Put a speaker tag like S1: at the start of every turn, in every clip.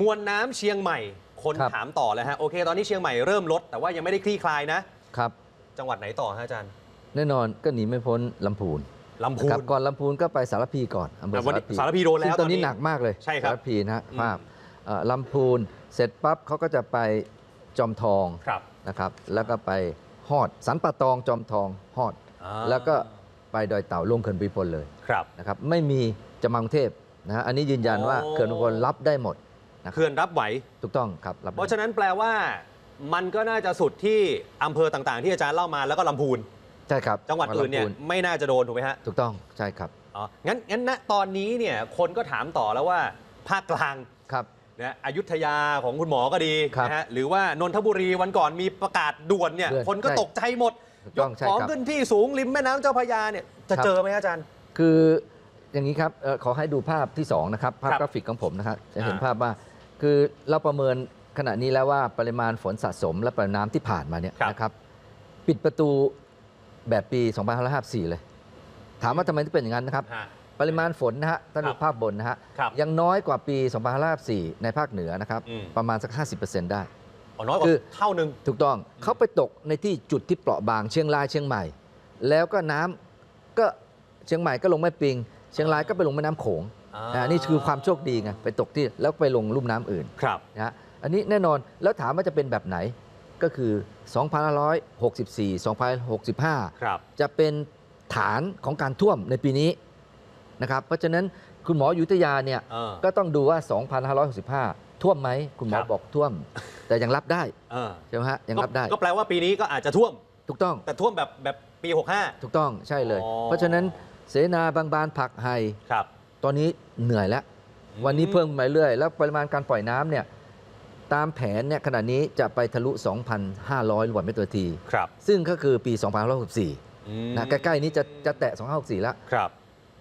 S1: มวลน้ำเชียงใหม่ คน
S2: ครับ
S1: ถามต่อเลยฮะ โอเค ตอนนี้เชียงใหม่เริ่มลด แต่ว่ายังไม่ได้คลี่คลายนะ
S2: ครับ
S1: จังหวัดไหนต่อฮะอาจารย์
S2: แน่นอนก็หนีไม่พ้นลำพูน
S1: ลำพูน
S2: ครับก่อนลำพูนก็ไปสารพีก่อนอำเภอ
S1: อะวัน
S2: สาร
S1: นี้
S2: พี
S1: สารพีโดนแล้ว
S2: ซึ่งตอนนี้
S1: ตอนนี้
S2: หนักมากเลย
S1: ใช่ครับ
S2: สารพีนะฮะ
S1: อืม
S2: ภาพเอ่อลำพูนเสร็จปั๊บเขาก็จะไปจอมทอง
S1: ครับ
S2: นะครับ แล้วก็ไปฮอดสันป่าตองจอมทองฮอด
S1: อ่า
S2: แล้วก็ไปดอยเต่าลงเขื่อนภูมิพลเลย
S1: ครับ
S2: นะครับ ไม่มีจะมากรุงเทพนะฮะอันนี้ยืนยันว่า
S1: โอ้
S2: เขื่อนภูมิพลรับได้หมด นะค
S1: เขื่
S2: รับ
S1: อนรับไหว
S2: ถูกต้องครับรับ
S1: เพ
S2: ได้
S1: ราะฉะนั้นแปลว่า มันก็น่าจะสุดที่อำเภอต่างๆ ที่อาจารย์เล่ามาแล้วก็ลำพูน
S2: ใช่ครับ
S1: จังหวัดอื่นเนี่ย
S2: ลำพู
S1: ไม่น่าจะโดนถูกไหมฮะ
S2: ถูกต้องใช่ครับ
S1: อ๋องั้นงั้นณตอนนี้เนี่ยคนก็ถามต่อแล้วว่าภาคกลาง
S2: ครับ
S1: นะอยุธยาของคุณหมอก็ดี
S2: ครับ
S1: นะฮะหรือว่านนทบุรีวันก่อนมีประกาศด่วนเนี่ย
S2: ด่วน
S1: คนก็
S2: ใช่
S1: ตกใจหมด
S2: ถูก
S1: ย
S2: ต้อกงใช่
S1: ของ
S2: ครับ
S1: ขึ้นที่สูงริมแม่น้ำเจ้าพระยาเนี่ยจะ
S2: ครับ
S1: เจอไหมอาจารย์
S2: คืออย่างนี้ครับเอ่อขอให้ดูภาพที่ 2 นะครับ ภาพ
S1: ครับ
S2: กราฟิกของผมนะครับจะเห็น
S1: อ่า
S2: ภาพว่า คือเราประเมินขณะนี้แล้วว่าปริมาณฝนสะสมและปริมาณน้ำที่ผ่านมาเนี่ยนะครับ ปิดประตูแบบปี 2554 เลย ถามว่าทำไมถึงเป็นอย่างนั้นนะครับ
S1: ฮะ
S2: ปริมาณฝนนะฮะท่าน
S1: ครั
S2: ดู
S1: บ
S2: ภาพบนนะฮะ
S1: ครับ
S2: ยังน้อยกว่าปี 2554 ในภาคเหนือนะครับ
S1: อืม
S2: ประมาณสัก 50%ได้
S1: อ๋อน้อยกว่า
S2: คือ
S1: เท่าหนึ่ง
S2: ถูกต้องเขาไปตกในที่จุดที่เปราะบางเชียงรายเชียงใหม่ แล้วก็น้ำก็เชียงใหม่ก็ลงแม่ปิง เชียงรายก็ไปลงแม่น้ำโขง
S1: อ่า
S2: อ่านี่คือความโชคดีไงไปตกที่แล้วไปลงลุ่มน้ำอื่น
S1: ครับ
S2: นะฮะอันนี้แน่นอนแล้วถามว่าจะเป็นแบบไหนก็คือ2564 2565
S1: ครับ
S2: จะเป็นฐานของการท่วมในปีนี้นะครับเพราะฉะนั้นคุณหมออยุธยาเนี่ย
S1: เออ
S2: ก็ต้องดูว่า 2565 ท่วมไหม คุณหมอ
S1: ครับ
S2: บอกท่วม แต่ยังรับได้
S1: เออ
S2: ใช่ไหมฮะยังรับได้
S1: ก็ก็แปลว่าปีนี้ก็อาจจะท่วม
S2: ถูกต้อง
S1: แต่ท่วมแบบแบบปี
S2: ถูกต้องใช่เลย
S1: อ๋อ
S2: เพราะฉะนั้นเสนาบางบานผักไฮ
S1: 65ครับ
S2: ตอนนี้เหนื่อยแล้ว วันนี้เพิ่มมาเรื่อย แล้วปริมาณการปล่อยน้ำเนี่ยตามแผนเนี่ยขณะนี้จะไปทะลุ 2,500ลูกบาศก์เมตรต่อนาที
S1: ครับ
S2: ซึ่งก็คือปี 2564
S1: อืม
S2: นะใกล้ๆนี้จะจะแตะ 2564 แล้ว
S1: ครับ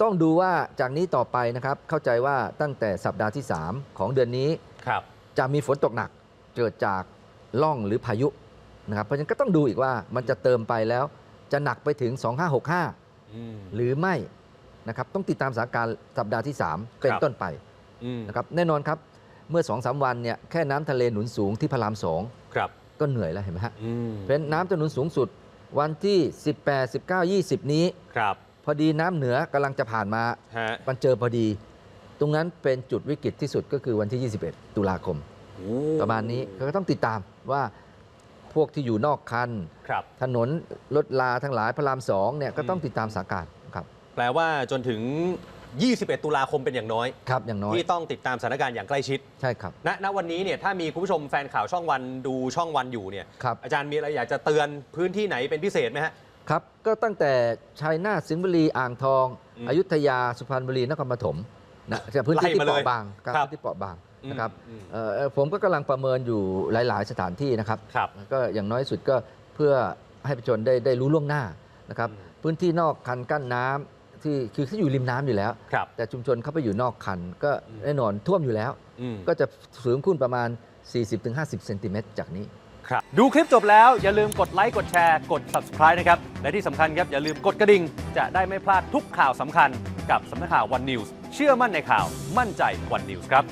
S2: ต้องดูว่าจากนี้ต่อไปนะครับ เข้าใจว่าตั้งแต่สัปดาห์ที่ 3 ของเดือนนี้
S1: ครับ
S2: จะมีฝนตกหนักเกิดจากล่องหรือพายุนะครับ เพราะฉะนั้นก็ต้องดูอีกว่ามันจะเติมไปแล้วจะหนักไปถึง 2565
S1: อืม
S2: หรือไม่ นะครับต้องติดตามสถานการณ์สัปดาห์ที่ 3 เป็น
S1: ครับ
S2: ต้นไป
S1: อืม
S2: นะครับแน่นอนครับเมื่อ2อสวันเนี่ยแค่น้ำทะเลหนุนสูงที่พระรามสอง
S1: ครับ
S2: ก็เหนื่อยแล้วเห็นไหมฮะ
S1: อืม
S2: เพราะฉะนั้นน้ำจะหนุนสูงสุดวันที่ 18 19 20 นี้
S1: ครับ
S2: พอดีน้ำเหนือกำลังจะผ่านมา
S1: ฮะ
S2: มันเจอพอดี ตรงนั้นเป็นจุดวิกฤตที่สุดก็คือวันที่ 21 ตุลาคม
S1: โอ้
S2: ประมาณนี้ก็ต้องติดตามว่าพวกที่อยู่นอกคัน
S1: ครับ
S2: ถนนรถลาทั้งหลายพระรามสองเนี่ยก็ต้อง
S1: อืม
S2: ติดตามสถานการณ์ครับ
S1: แปลว่าจนถึง 21 ตุลาคมเป็นอย่างน้อย
S2: ครับอย่างน้อย
S1: ที่ต้องติดตามสถานการณ์อย่างใกล้ชิด
S2: ใช่ครับ
S1: ณณวันนี้เนี่ยถ้ามีคุณผู้ชมแฟนข่าวช่องวันดูช่องวันอยู่เนี่ย
S2: ครับ
S1: อาจารย์มีอะไรอยากจะเตือนพื้นที่ไหนเป็นพิเศษไหมฮะ
S2: ครับ ก็ตั้งแต่ชัยนาทสิงห์บุรีอ่างทอง
S1: อืม
S2: อยุธยาสุพรรณบุรีนครปฐมนะจะพื้นที่ที่
S1: ไล่มาเลย
S2: เปราะบางครับ
S1: ครับ
S2: พื้นที่เปราะบางนะครับ
S1: อืม
S2: เอ่อเอ่อผมก็กำลังประเมินอยู่หลาย ๆ สถานที่นะครับ
S1: ครับ
S2: ก็อย่างน้อยสุดก็เพื่อให้ประชาชนได้ได้รู้ล่วงหน้านะครับ
S1: อืม
S2: พื้นที่นอกคันกั้นน้ำ ที่คือที่อยู่ริมน้ำอยู่แล้ว
S1: ครับ
S2: แต่ชุมชนเข้าไปอยู่นอกคัน ก็
S1: อืม
S2: แน่นอนท่วมอยู่แล้ว
S1: อืม
S2: ก็จะสูงขึ้นประมาณ 40-50เซนติเมตรจากนี้
S1: ครับดูคลิปจบแล้วอย่าลืมกดไลค์กดแชร์กด subscribe นะครับ และที่สำคัญครับ อย่าลืมกดกระดิ่ง จะได้ไม่พลาดทุกข่าวสำคัญกับสำนักข่าววันนิวส์เชื่อมั่นในข่าวมั่นใจวันนิวส์ครับ